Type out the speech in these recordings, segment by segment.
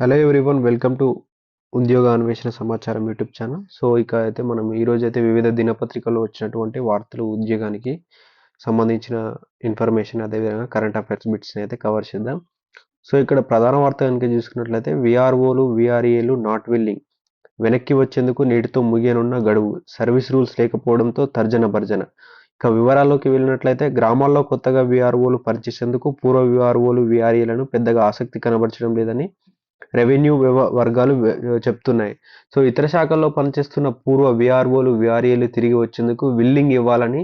Hello everyone welcome to ఉద్యోగ అన్వేషణ సమాచారం యూట్యూబ్ ఛానల్ సో ఇక అయితే మనం ఈరోజు అయితే వివిధ దినపత్రికల్లో వచ్చినటువంటి వార్తలు ఉద్యోగానికి సంబంధించిన ఇన్ఫర్మేషన్ అదేవిధంగా కరెంట్ అఫైర్స్ బిట్స్ని అయితే కవర్ చేద్దాం. సో ఇక్కడ ప్రధాన వార్త కనుక చూసుకున్నట్లయితే విఆర్ఓలు విఆర్ఏలు నాట్ విల్లింగ్ వెనక్కి వచ్చేందుకు నేటితో ముగియనున్న గడువు సర్వీస్ రూల్స్ లేకపోవడంతో తర్జన భర్జన. ఇక వివరాల్లోకి వెళ్ళినట్లయితే గ్రామాల్లో కొత్తగా విఆర్ఓలు పనిచేసేందుకు పూర్వ విఆర్ఓలు విఆర్ఏలను పెద్దగా ఆసక్తి కనబరచడం లేదని రెవెన్యూ వర్గాలు చెప్తున్నాయి. సో ఇతర శాఖల్లో పనిచేస్తున్న పూర్వ విఆర్ఓలు విఆర్ఏలు తిరిగి వచ్చేందుకు విల్లింగ్ ఇవ్వాలని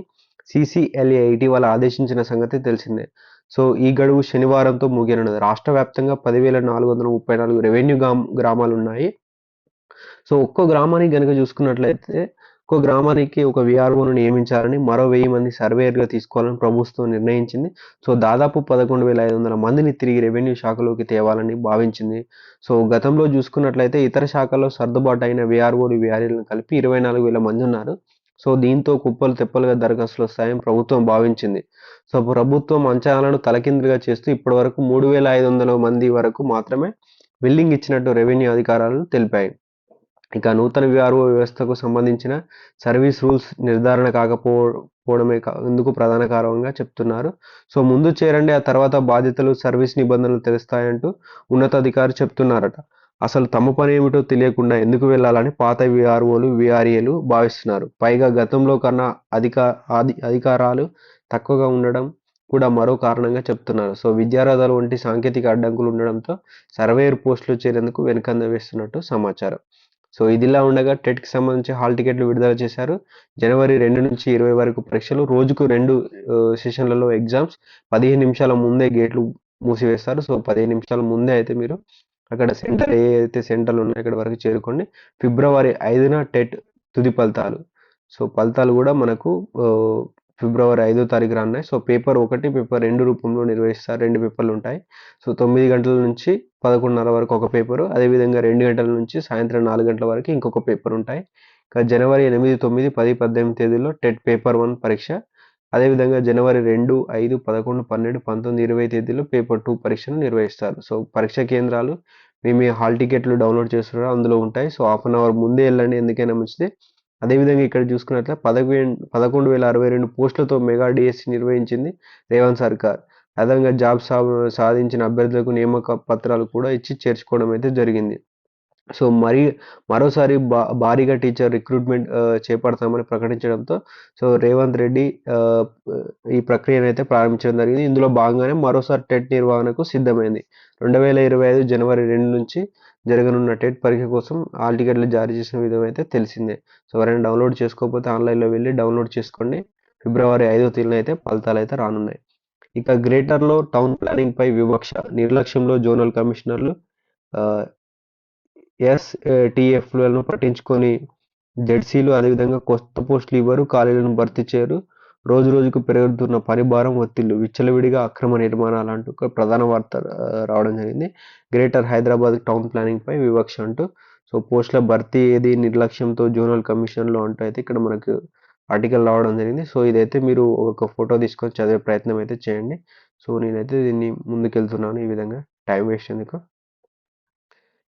సిసిఎల్ఏ ఇటీవల ఆదేశించిన సంగతి తెలిసిందే. సో ఈ గడువు శనివారంతో ముగియనున్నది. రాష్ట్ర వ్యాప్తంగా పదివేల నాలుగు వందల ముప్పై నాలుగు రెవెన్యూ గ్రామ గ్రామాలు ఉన్నాయి సో ఒక్కో గ్రామానికి కనుక చూసుకున్నట్లయితే ఒక్కో గ్రామానికి ఒక విఆర్ఓను నియమించాలని మరో వెయ్యి మంది సర్వేయర్గా తీసుకోవాలని ప్రభుత్వం నిర్ణయించింది. సో దాదాపు పదకొండు వేల ఐదు వందల మందిని తిరిగి రెవెన్యూ శాఖలోకి తేవాలని భావించింది. సో గతంలో చూసుకున్నట్లయితే ఇతర శాఖల్లో సర్దుబాటు అయిన విఆర్ఓలు విఆర్ఏలను కలిపి ఇరవై నాలుగు వేల మంది ఉన్నారు. సో దీంతో కుప్పలు తెప్పలుగా దరఖాస్తులు వస్తాయని ప్రభుత్వం భావించింది. సో ప్రభుత్వం అంచనాలను తలకిందులుగా చేస్తూ ఇప్పటివరకు మూడు వేల ఐదు వందల మంది వరకు మాత్రమే బిల్లింగ్ ఇచ్చినట్టు రెవెన్యూ అధికారులు తెలిపాయి. ఇక నూతన విఆర్ఓ వ్యవస్థకు సంబంధించిన సర్వీస్ రూల్స్ నిర్ధారణ కాకపోవడమే ఎందుకు ప్రధాన కారణంగా చెప్తున్నారు. సో ముందు చేరండి ఆ తర్వాత బాధ్యతలు సర్వీస్ నిబంధనలు తెలుస్తాయంటూ ఉన్నతాధికారి చెప్తున్నారట. అసలు తమ పని ఏమిటో తెలియకుండా ఎందుకు వెళ్ళాలని పాత విఆర్ఓలు విఆర్ఏలు భావిస్తున్నారు. పైగా గతంలో కన్నా అధిక ఆది అధికారాలు తక్కువగా ఉండడం కూడా మరో కారణంగా చెప్తున్నారు. సో విద్యార్థులు వంటి సాంకేతిక అడ్డంకులు ఉండడంతో సర్వేయర్ పోస్టులు చేరేందుకు వెనుకంద వేస్తున్నట్టు సమాచారం. సో ఇదిలా ఉండగా టెట్కి సంబంధించి హాల్ టికెట్లు విడుదల చేశారు. జనవరి రెండు నుంచి ఇరవై వరకు పరీక్షలు రోజుకు రెండు సెషన్లలో ఎగ్జామ్స్ పదిహేను నిమిషాల ముందే గేట్లు మూసివేస్తారు. సో పదిహేను నిమిషాల ముందే అయితే మీరు అక్కడ సెంటర్ ఏ అయితే సెంటర్లు ఉన్నాయో అక్కడ వరకు చేరుకోండి. ఫిబ్రవరి ఐదున టెట్ తుది ఫలితాలు. సో ఫలితాలు కూడా మనకు ఫిబ్రవరి ఐదో తారీఖు రానున్నాయి. సో పేపర్ ఒకటి పేపర్ రెండు రూపంలో నిర్వహిస్తారు. రెండు పేపర్లు ఉంటాయి. సో తొమ్మిది గంటల నుంచి పదకొండున్నర వరకు ఒక పేపరు. అదేవిధంగా రెండు గంటల నుంచి సాయంత్రం నాలుగు గంటల వరకు ఇంకొక పేపర్ ఉంటాయి. ఇక జనవరి ఎనిమిది తొమ్మిది పది పద్దెనిమిది తేదీల్లో టెట్ పేపర్ వన్ పరీక్ష. అదేవిధంగా జనవరి రెండు ఐదు పదకొండు పన్నెండు పంతొమ్మిది ఇరవై తేదీలో పేపర్ టూ పరీక్షను నిర్వహిస్తారు. సో పరీక్ష కేంద్రాలు మీ మీ హాల్ టికెట్లు డౌన్లోడ్ చేస్తున్నారో. అందులో ఉంటాయి. సో హాఫ్ అన్ అవర్ ముందే వెళ్ళండి. ఎందుకైనా మంచిది. అదేవిధంగా ఇక్కడ చూసుకున్నట్లయితే పదకొ పదకొండు వేల అరవై రెండు పోస్టులతో మెగా డిఎస్సి నిర్వహించింది రేవంత్ సర్కార్. అదేవిధంగా జాబ్ సా సాధించిన అభ్యర్థులకు నియామక పత్రాలు కూడా ఇచ్చి చేర్చుకోవడం అయితే జరిగింది. సో మరి మరోసారి బా భారీగా టీచర్ రిక్రూట్మెంట్ చేపడతామని ప్రకటించడంతో సో రేవంత్ రెడ్డి ఈ ప్రక్రియను అయితే ప్రారంభించడం జరిగింది. ఇందులో భాగంగానే మరోసారి టెట్ నిర్వహణకు సిద్ధమైంది. రెండు వేల ఇరవై ఐదు జనవరి రెండు నుంచి జరగనున్న టెట్ పరీక్ష కోసం హాల్ టికెట్లు జారీ చేసిన విధం అయితే తెలిసిందే. సో ఎవరైనా డౌన్లోడ్ చేసుకోకపోతే ఆన్లైన్లో వెళ్ళి డౌన్లోడ్ చేసుకోండి. ఫిబ్రవరి ఐదో తేదీన అయితే ఫలితాలు అయితే రానున్నాయి. ఇక గ్రేటర్లో టౌన్ ప్లానింగ్ పై వివక్ష నిర్లక్ష్యంలో జోనల్ కమిషనర్లు ఎస్టీఎఫ్లను పట్టించుకొని జెడ్సీలు అదేవిధంగా కొత్త పోస్టులు ఇవ్వరు ఖాళీలను భర్తీ చేయరు. రోజు రోజుకు పెరుగుతున్న పరిభారం ఒత్తిళ్ళు విచ్చలవిడిగా అక్రమ నిర్మాణాలు అంటూ ఒక ప్రధాన వార్త రావడం జరిగింది. గ్రేటర్ హైదరాబాద్ టౌన్ ప్లానింగ్ పై వివక్ష అంటూ. సో పోస్టుల భర్తీ ఏది నిర్లక్ష్యంతో జోనల్ కమిషన్లో అంటూ అయితే ఇక్కడ మనకు ఆర్టికల్ రావడం జరిగింది. సో ఇదైతే మీరు ఒక ఫోటో తీసుకొని చదివే ప్రయత్నం అయితే చేయండి. సో నేనైతే దీన్ని ముందుకెళ్తున్నాను ఈ విధంగా. టైం వేస్ట్ ఎందుకు?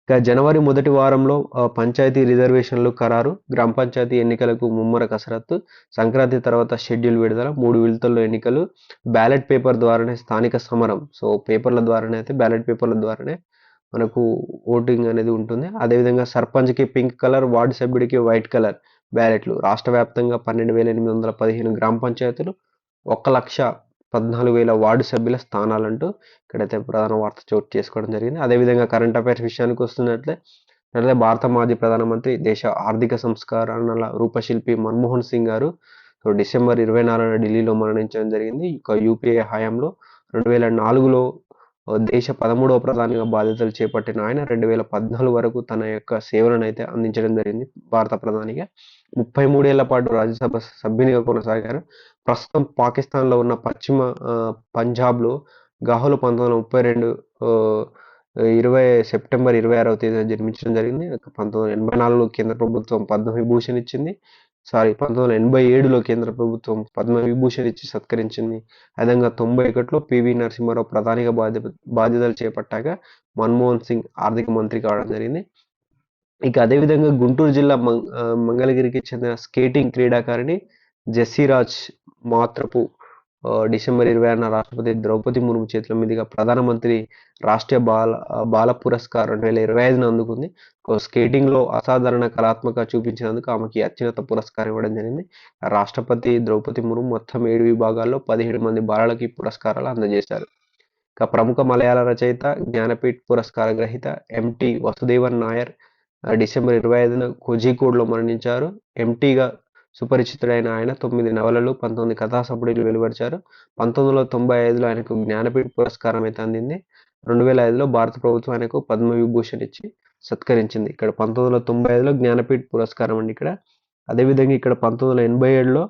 ఇక జనవరి మొదటి వారంలో పంచాయతీ రిజర్వేషన్లు ఖరారు. గ్రామ పంచాయతీ ఎన్నికలకు ముమ్మర కసరత్తు. సంక్రాంతి తర్వాత షెడ్యూల్ విడుదల మూడు విడతల్లో ఎన్నికలు. బ్యాలెట్ పేపర్ ద్వారానే స్థానిక సమరం. సో పేపర్ల ద్వారానే అయితే బ్యాలెట్ పేపర్ల ద్వారానే మనకు ఓటింగ్ అనేది ఉంటుంది. అదేవిధంగా సర్పంచ్కి పింక్ కలర్ వార్డు సభ్యుడికి వైట్ కలర్ బ్యాలెట్లు. రాష్ట్ర వ్యాప్తంగా పన్నెండు వేల ఎనిమిది వందల పదిహేను గ్రామ పంచాయతీలు ఒక లక్ష పద్నాలుగు వేల వార్డు సభ్యుల స్థానాలంటూ ఇక్కడైతే ప్రధాన వార్త చోటు చేసుకోవడం జరిగింది. అదేవిధంగా కరెంట్ అఫైర్స్ విషయానికి వస్తున్నట్లే అయితే భారత మాజీ ప్రధానమంత్రి దేశ ఆర్థిక సంస్కరణల రూపశిల్పి మన్మోహన్ సింగ్ గారు సో డిసెంబర్ ఇరవై నాలుగున ఢిల్లీలో మరణించడం జరిగింది. ఇక యూపీఏ హయాంలో రెండు వేల నాలుగులో దేశ పదమూడవ ప్రధానిగా బాధ్యతలు చేపట్టిన ఆయన రెండు వేల పద్నాలుగు వరకు తన యొక్క సేవలను అయితే అందించడం జరిగింది. భారత ప్రధానిగా ముప్పై మూడేళ్ళ పాటు రాజ్యసభ సభ్యునిగా కొనసాగారు. ప్రస్తుతం పాకిస్తాన్లో ఉన్న పశ్చిమ పంజాబ్లో గాహులు పంతొమ్మిది వందల ముప్పై రెండు ఇరవై సెప్టెంబర్ ఇరవై ఆరవ తేదీన జన్మించడం జరిగింది. పంతొమ్మిది వందల ఎనభై నాలుగులో కేంద్ర ప్రభుత్వం పద్మవిభూషణ్ ఇచ్చింది. సారీ పంతొమ్మిది వందల ఎనభై ఏడులో కేంద్ర ప్రభుత్వం పద్మవిభూషణ్ ఇచ్చి సత్కరించింది. అదేవిధంగా తొంభై ఒకటిలో పివి నరసింహారావు ప్రధానిగా బాధ్య బాధ్యతలు చేపట్టాక మన్మోహన్ సింగ్ ఆర్థిక మంత్రి కావడం జరిగింది. ఇక అదేవిధంగా గుంటూరు జిల్లా మంగళగిరికి చెందిన స్కేటింగ్ క్రీడాకారిణి జెస్సీరాజ్ మాత్రపు డిసెంబర్ ఇరవై ఆరున రాష్ట్రపతి ద్రౌపది ముర్ము చేతుల మీదుగా ప్రధానమంత్రి రాష్ట్రీయ బాల బాల పురస్కార్ రెండు వేల ఇరవై ఐదున అందుకుంది. ఓ స్కేటింగ్లో అసాధారణ కళాత్మక చూపించినందుకు ఆమెకి అత్యున్నత పురస్కారం ఇవ్వడం జరిగింది. రాష్ట్రపతి ద్రౌపది ముర్ము మొత్తం ఏడు విభాగాల్లో పదిహేడు మంది బాలలకి పురస్కారాలు అందజేశారు. ఇక ప్రముఖ మలయాళ రచయిత జ్ఞానపీఠ్ పురస్కార గ్రహీత ఎంటి వసుదేవన్ నాయర్ డిసెంబర్ ఇరవై ఐదున కోజికోడ్లో మరణించారు. ఎంటీగా సుపరిచితుడైన ఆయన తొమ్మిది నవలలు పంతొమ్మిది కథా సంపుటీలు వెలువరిచారు. పంతొమ్మిది వందల తొంభై ఐదులో ఆయనకు జ్ఞానపీఠ పురస్కారం అయితే అందింది. రెండు వేల ఐదులో భారత ప్రభుత్వం ఆయనకు పద్మ విభూషణ్ ఇచ్చి సత్కరించింది. ఇక్కడ పంతొమ్మిది వందల తొంభై ఐదులో జ్ఞానపీఠ పురస్కారం అండి ఇక్కడ. అదేవిధంగా ఇక్కడ పంతొమ్మిది వందల ఎనభై ఏడులో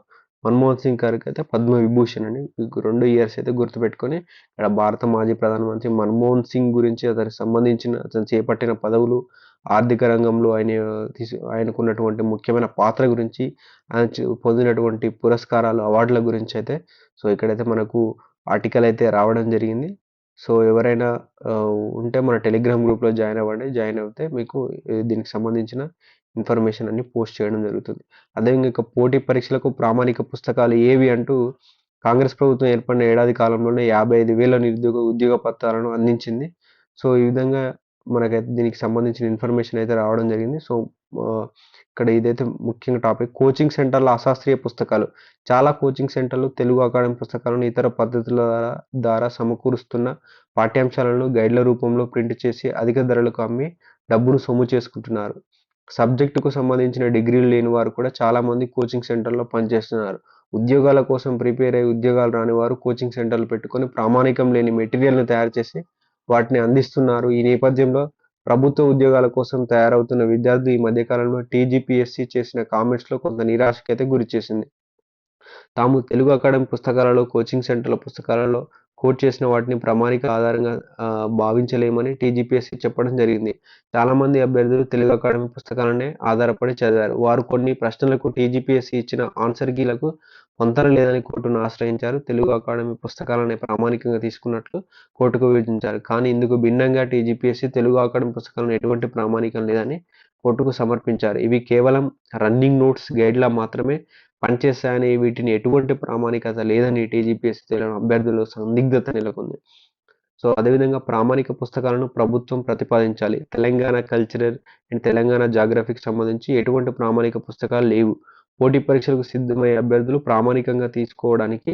మన్మోహన్ సింగ్ గారికి అయితే పద్మ విభూషణ్ అండి రెండు ఇయర్స్ అయితే గుర్తుపెట్టుకొని ఇక్కడ భారత మాజీ ప్రధానమంత్రి మన్మోహన్ సింగ్ గురించి అతనికి సంబంధించిన అతను చేపట్టిన పదవులు ఆర్థిక రంగంలో ఆయన తీసు ఆయనకున్నటువంటి ముఖ్యమైన పాత్ర గురించి ఆయన పొందినటువంటి పురస్కారాలు అవార్డుల గురించి అయితే సో ఇక్కడైతే మనకు ఆర్టికల్ అయితే రావడం జరిగింది. సో ఎవరైనా ఉంటే మన టెలిగ్రామ్ గ్రూప్లో జాయిన్ అవ్వండి. జాయిన్ అవుతే మీకు దీనికి సంబంధించిన ఇన్ఫర్మేషన్ అన్ని పోస్ట్ చేయడం జరుగుతుంది. అదేవిధంగా ఇక పోటీ పరీక్షలకు ప్రామాణిక పుస్తకాలు ఏవి అంటూ కాంగ్రెస్ ప్రభుత్వం ఏర్పడిన ఏడాది కాలంలోనే యాభై ఐదు వేల నిరుద్యోగ ఉద్యోగ పత్రాలను అందించింది. సో ఈ విధంగా మనకైతే దీనికి సంబంధించిన ఇన్ఫర్మేషన్ అయితే రావడం జరిగింది. సో ఇక్కడ ఇదైతే ముఖ్యంగా టాపిక్ కోచింగ్ సెంటర్ల అశాస్త్రీయ పుస్తకాలు. చాలా కోచింగ్ సెంటర్లు తెలుగు అకాడమీ పుస్తకాలను ఇతర పద్ధతుల ద్వారా ద్వారా సమకూరుస్తున్న పాఠ్యాంశాలను గైడ్ల రూపంలో ప్రింట్ చేసి అధిక ధరలకు అమ్మి డబ్బును సొమ్ము చేసుకుంటున్నారు. సబ్జెక్టుకు సంబంధించిన డిగ్రీలు లేని వారు కూడా చాలామంది కోచింగ్ సెంటర్లో పనిచేస్తున్నారు. ఉద్యోగాల కోసం ప్రిపేర్ అయ్యి ఉద్యోగాలు రాని వారు కోచింగ్ సెంటర్లు పెట్టుకొని ప్రామాణికం లేని మెటీరియల్ను తయారు చేసి వాటిని అందిస్తున్నారు. ఈ నేపథ్యంలో ప్రభుత్వ ఉద్యోగాల కోసం తయారవుతున్న విద్యార్థులు ఈ మధ్యకాలంలో టీజీపీఎస్సీ చేసిన కామెంట్స్లో కొంత నిరాశకైతే గురి చేసింది. తాము తెలుగు అకాడమీ పుస్తకాలలో కోచింగ్ సెంటర్ల పుస్తకాలలో కోట్ చేసిన వాటిని ప్రామాణిక ఆధారంగా భావించలేమని టీజీపీఎస్సీ చెప్పడం జరిగింది. చాలామంది అభ్యర్థులు తెలుగు అకాడమీ పుస్తకాలనే ఆధారపడి చదివారు. వారు కొన్ని ప్రశ్నలకు టీజీపీఎస్సీ ఇచ్చిన ఆన్సర్ కీలకు పొంతన లేదని కోర్టును ఆశ్రయించారు. తెలుగు అకాడమీ పుస్తకాలనే ప్రామాణికంగా తీసుకున్నట్లు కోర్టుకు వివరించారు. కానీ ఇందుకు భిన్నంగా టీజీపీఎస్సీ తెలుగు అకాడమీ పుస్తకాలను ఎటువంటి ప్రామాణికం లేదని కోర్టుకు సమర్పించారు. ఇవి కేవలం రన్నింగ్ నోట్స్ గైడ్లా మాత్రమే పనిచేస్తాయని వీటిని ఎటువంటి ప్రామాణికత లేదని టీజీపీఎస్సీ తెలియడం అభ్యర్థులు సందిగ్ధత నెలకొంది. సో అదేవిధంగా ప్రామాణిక పుస్తకాలను ప్రభుత్వం ప్రతిపాదించాలి. తెలంగాణ కల్చరల్ అండ్ తెలంగాణ జాగ్రఫీకి సంబంధించి ఎటువంటి ప్రామాణిక పుస్తకాలు లేవు. పోటీ పరీక్షలకు సిద్ధమయ్యే అభ్యర్థులు ప్రామాణికంగా తీసుకోవడానికి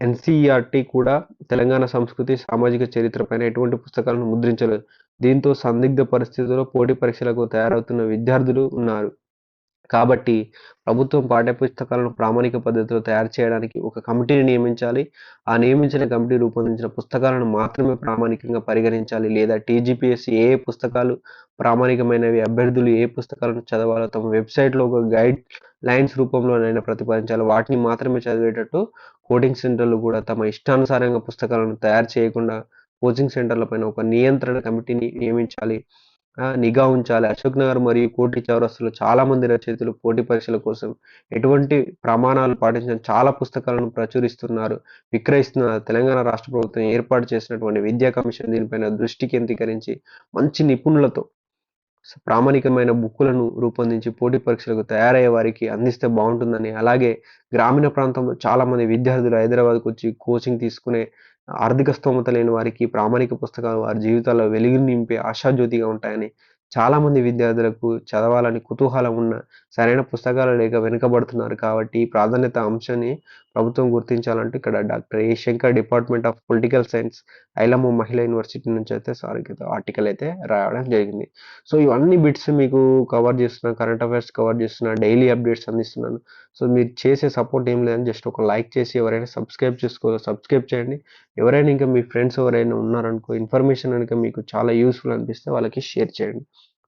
ఎన్సీఈఆర్టీ కూడా తెలంగాణ సంస్కృతి సామాజిక చరిత్ర పైన ఎటువంటి పుస్తకాలను ముద్రించలేదు. దీంతో సందిగ్ధ పరిస్థితుల్లో పోటీ పరీక్షలకు తయారవుతున్న విద్యార్థులు ఉన్నారు. కాబట్టి ప్రభుత్వం పాఠ్యపుస్తకాలను ప్రామాణిక పద్ధతిలో తయారు చేయడానికి ఒక కమిటీని నియమించాలి. ఆ నియమించిన కమిటీ రూపొందించిన పుస్తకాలను మాత్రమే ప్రామాణికంగా పరిగణించాలి. లేదా టీజీపీఎస్సీ ఏ పుస్తకాలు ప్రామాణికమైనవి అభ్యర్థులు ఏ పుస్తకాలను చదవాలో తమ వెబ్సైట్లో ఒక గైడ్ లైన్స్ రూపంలోనైనా ప్రతిపాదించాలి. వాటిని మాత్రమే చదివేటట్టు కోచింగ్ సెంటర్లు కూడా తమ ఇష్టానుసారంగా పుస్తకాలను తయారు చేయకుండా కోచింగ్ సెంటర్ల పైన ఒక నియంత్రణ కమిటీని నియమించాలి. నిఘా ఉంచాలి. అశోక్ నగర్ మరియు కోటి చౌరస్తులు చాలా మంది రచయితలు పోటీ పరీక్షల కోసం ఎటువంటి ప్రమాణాలు పాటించిన చాలా పుస్తకాలను ప్రచురిస్తున్నారు విక్రయిస్తున్నారు. తెలంగాణ రాష్ట్ర ప్రభుత్వం ఏర్పాటు చేసినటువంటి విద్యా కమిషన్ దీనిపైన దృష్టి కేంద్రీకరించి మంచి నిపుణులతో ప్రామాణికమైన బుక్కులను రూపొందించి పోటీ పరీక్షలకు తయారయ్యే వారికి అందిస్తే బాగుంటుందని అలాగే గ్రామీణ ప్రాంతంలో చాలా మంది విద్యార్థులు హైదరాబాద్కు వచ్చి కోచింగ్ తీసుకునే ఆర్థిక స్తోమత లేని వారికి ప్రామాణిక పుస్తకాలు వారి జీవితాల్లో వెలుగు నింపే ఆశాజ్యోతిగా ఉంటాయని చాలా మంది విద్యార్థులకు చదవాలని కుతూహలం ఉన్న సరైన పుస్తకాలు లేక వెనుకబడుతున్నారు కాబట్టి ఈ ప్రాధాన్యత అంశాన్ని ప్రభుత్వం గుర్తించాలంటే ఇక్కడ doctor A Shankar department of political science Ailamma మహిళా యూనివర్సిటీ నుంచి అయితే సారీ ఆర్టికల్ అయితే రాయడం జరిగింది. సో ఇవన్నీ బిట్స్ మీకు కవర్ చేస్తున్నా కరెంట్ అఫైర్స్ కవర్ చేస్తున్నా డైలీ అప్డేట్స్ అందిస్తున్నాను. సో మీరు చేసే సపోర్ట్ ఏం లేదని జస్ట్ ఒక లైక్ చేసి ఎవరైనా సబ్స్క్రైబ్ చేసుకో సబ్స్క్రైబ్ చేయండి. ఎవరైనా ఇంకా మీ ఫ్రెండ్స్ ఎవరైనా ఉన్నారనుకో ఇన్ఫర్మేషన్ కనుక మీకు చాలా యూస్ఫుల్ అనిపిస్తే వాళ్ళకి షేర్ చేయండి.